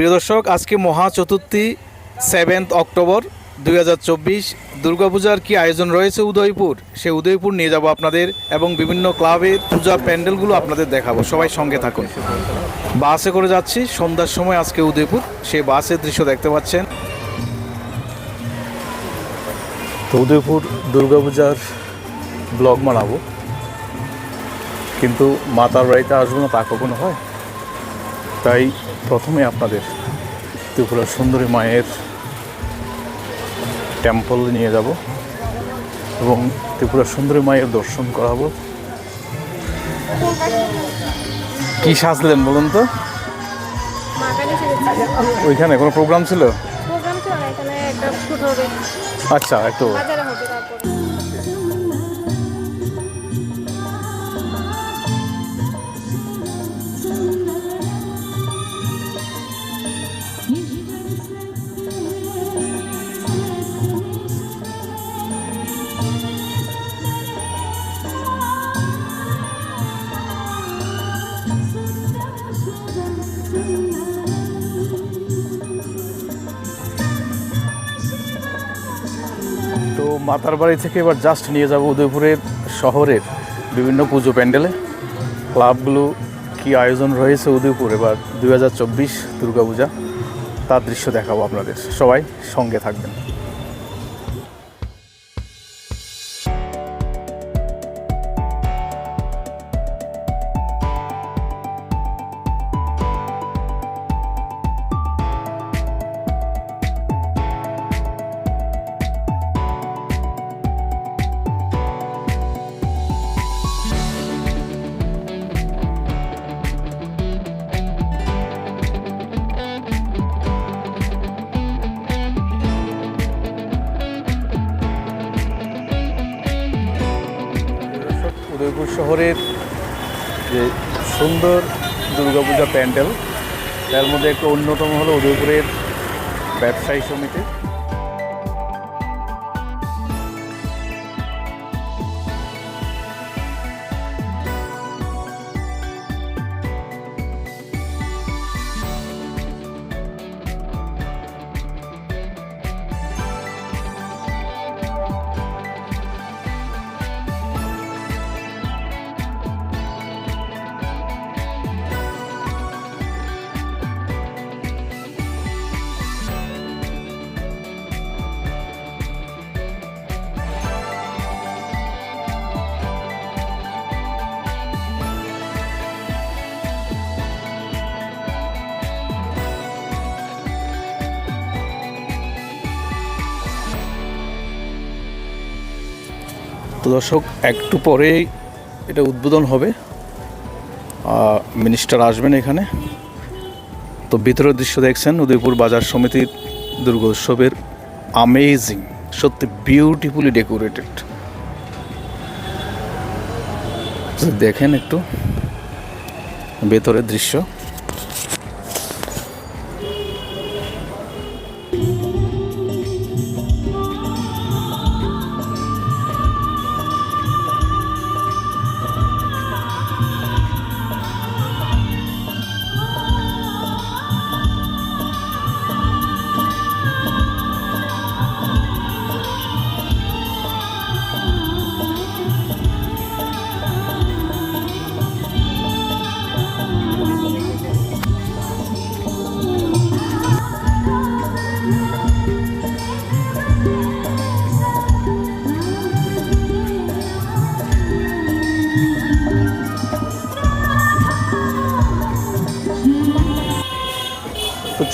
প্রিয় দর্শক, আজকে মহা চতুর্থী সেভেন্থ অক্টোবর দুই হাজার চব্বিশ। দুর্গাপূজার কী আয়োজন রয়েছে উদয়পুর? সে উদয়পুর নিয়ে যাব আপনাদের এবং বিভিন্ন ক্লাবের পূজার প্যান্ডেলগুলো আপনাদের দেখাবো। সবাই সঙ্গে থাকুন। বাসে করে যাচ্ছি। সন্ধ্যার সময় আজকে উদয়পুর। সে বাসের দৃশ্য দেখতে পাচ্ছেন। তো উদয়পুর দুর্গাপূজার ব্লগ বানাবো। কিন্তু মাতার বাড়িতে আসব না, তা কখনো হয়? তাই প্রথমে আপনাদের ত্রিপুরা সুন্দরী মায়ের টেম্পল নিয়ে যাব এবং ত্রিপুরা সুন্দরী মায়ের দর্শন করাবো। কি সাজলেন বলুন তো? ওইখানে কোনো প্রোগ্রাম ছিল? আচ্ছা একটু মাতার বাড়ি থেকে এবার জাস্ট নিয়ে যাব উদয়পুরের শহরের বিভিন্ন পুজো প্যান্ডেলে। ক্লাবগুলো কি আয়োজন রয়েছে উদয়পুর? এবার দুই হাজার চব্বিশ দুর্গাপূজা। তার দৃশ্য দেখাবো আপনাদের। সবাই সঙ্গে থাকবেন। শহরের যে সুন্দর দুর্গাপূজা প্যান্ডেল তার মধ্যে একটা অন্যতম হলো উদয়পুরের ব্যবসায়ী সমিতি। তো দর্শক, একটু পরেই এটা উদ্বোধন হবে। মিনিস্টার আসবেন এখানে। তো ভিতরের দৃশ্য দেখছেন, উদয়পুর বাজার সমিতির দুর্গোৎসবের আমেজিং সত্যি বিউটিফুলি ডেকোরেটেড দেখেন একটু, ভেতরের দৃশ্য।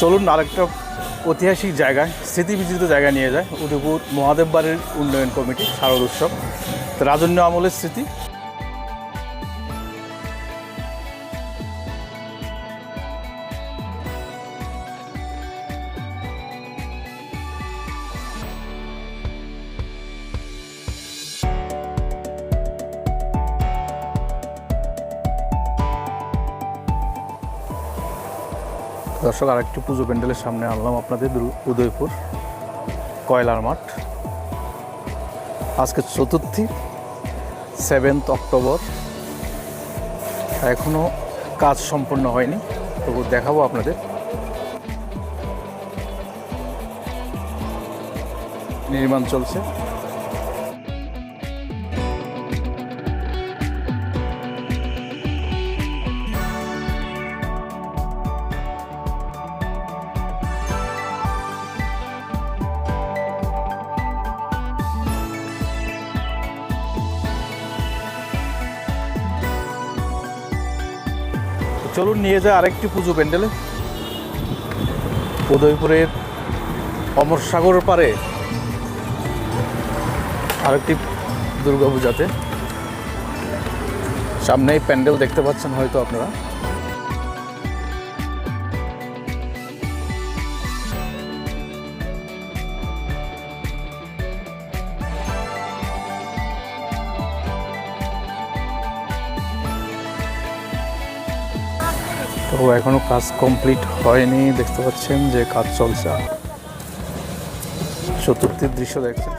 চলুন আরেকটা ঐতিহাসিক জায়গায়, স্মৃতিবিজিত জায়গা নিয়ে যায়, উদয়পুর মহাদেব বাড়ির উন্নয়ন কমিটি, শারদ উৎসব। রাজন্য আমলের স্মৃতি। দর্শক, আরেকটি পুজো প্যান্ডেলের সামনে আনলাম আপনাদের উদয়পুর, কয়লার মাঠ। আজকে চতুর্থী সেভেন্থ অক্টোবর এখনও কাজ সম্পন্ন হয়নি, তবু দেখাবো আপনাদের। নির্মাণ চলছে। চলুন নিয়ে যায় আরেকটি পুজো প্যান্ডেলে। উদয়পুরের অমর সাগর পারে আরেকটি দুর্গা পূজাতে সামনেই প্যান্ডেল দেখতে পাচ্ছেন হয়তো আপনারা। তো এখনও কাজ কমপ্লিট হয়নি, দেখতে পাচ্ছেন যে কাজ চলছে। চতুর্থীর দৃশ্য দেখছেন।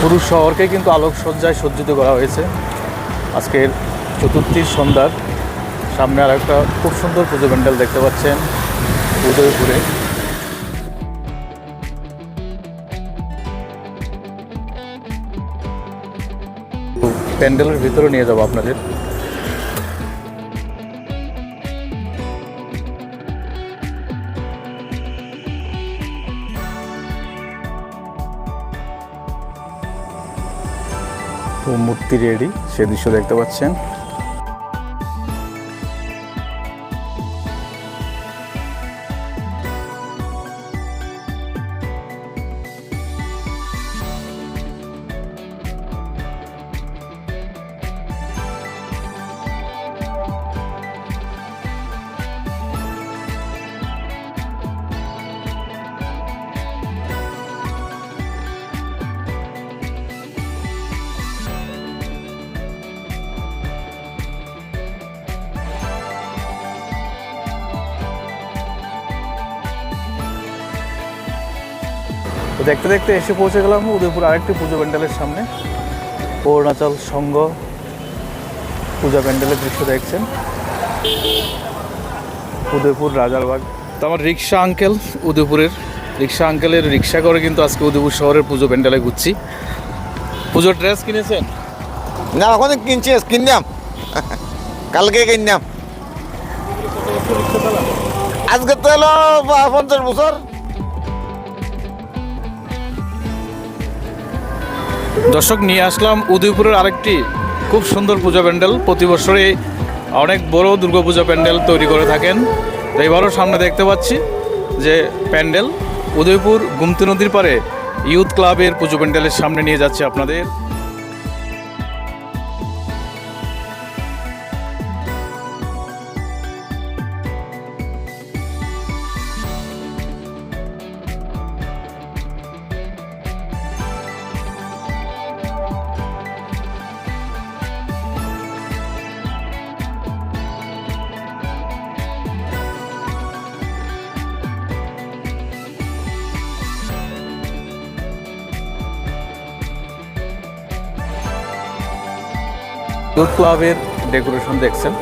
পুরো শহরকে কিন্তু আলোকসজ্জায় সজ্জিত করা হয়েছে। আজকের চতুর্থীর সন্ধ্যার সামনে আর একটা খুব সুন্দর পুজো প্যান্ডেল দেখতে পাচ্ছেন, উদয়পুরে। প্যান্ডেলের ভিতরে নিয়ে যাব আপনাদের। তো মূর্তি রেডি সে দৃশ্য দেখতে পাচ্ছেন। দেখতে দেখতে এসে পৌঁছে গেলাম উদয়পুর আরেকটি পুজো প্যান্ডেলের সামনে। অরুণাচল সংঘ পূজা প্যান্ডেলের দৃশ্য দেখছেন। উদয়পুর রাজারবাগ তো আমার রিক্সা আঙ্কেল উদয়পুরের। রিক্সা আঙ্কেলের রিক্সা করে কিন্তু আজকে উদয়পুর শহরের পুজো প্যান্ডেলে ঘুরছি। পুজোর ড্রেস কিনেছেন? না এখন কিনছি কিনলাম। কালকে কিনলাম। আজকে তো বা- পঞ্চাশ বছর। দর্শক, নিয়ে আসলাম উদয়পুরের আরেকটি খুব সুন্দর পূজা প্যান্ডেল। প্রতি বছরে অনেক বড় দুর্গাপূজা প্যান্ডেল তৈরি করে থাকেন। তো এবারও সামনে দেখতে পাচ্ছি যে প্যান্ডেল উদয়পুর গুমতি নদীর পারে ইউথ ক্লাবের পুজো প্যান্ডেলের সামনে নিয়ে যাচ্ছে আপনাদের। ইউথ ক্লাবের ডেকোরেশন দেখছেন।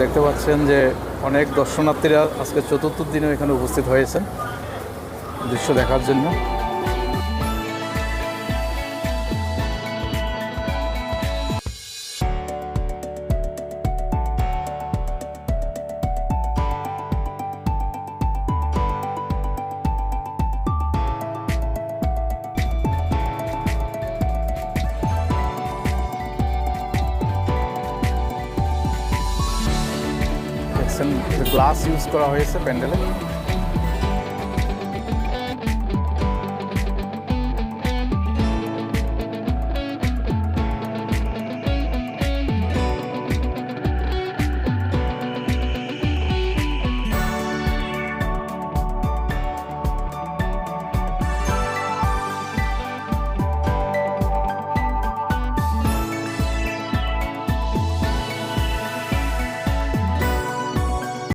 দেখতে পাচ্ছেন যে অনেক দর্শনার্থীরা আজকে চতুর্থ দিনেও এখানে উপস্থিত হয়েছেন। দৃশ্য দেখার জন্য। গ্লাস ইউজ করা হয়েছে প্যান্ডেলে।